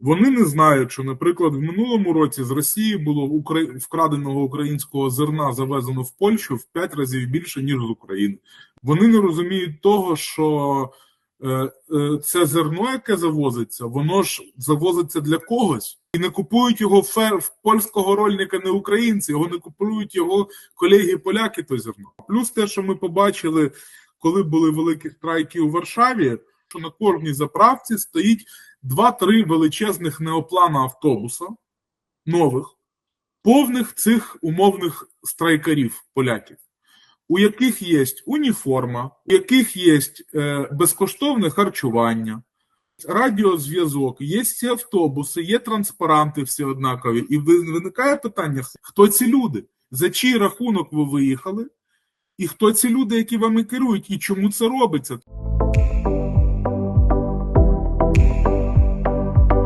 Вони не знають, що, наприклад, в минулому році з Росії було вкраденого українського зерна завезено в Польщу в 5 разів більше, ніж з України. Вони не розуміють того, що е, е, це зерно, яке завозиться, воно ж завозиться для когось. І не купують його фер польського рольника не українці, його не купують його колеги-поляки, то зерно. Плюс те, що ми побачили, коли були великі страйки у Варшаві, що на кожній заправці стоїть два-три величезних неоплана автобуса нових, повних цих умовних страйкарів поляків, у яких є уніформа, у яких є е, безкоштовне харчування, радіозв'язок, є ці автобуси, є транспаранти всі однакові. І виникає питання: хто ці люди? За чий рахунок ви виїхали? І хто ці люди, які вами керують, і чому це робиться?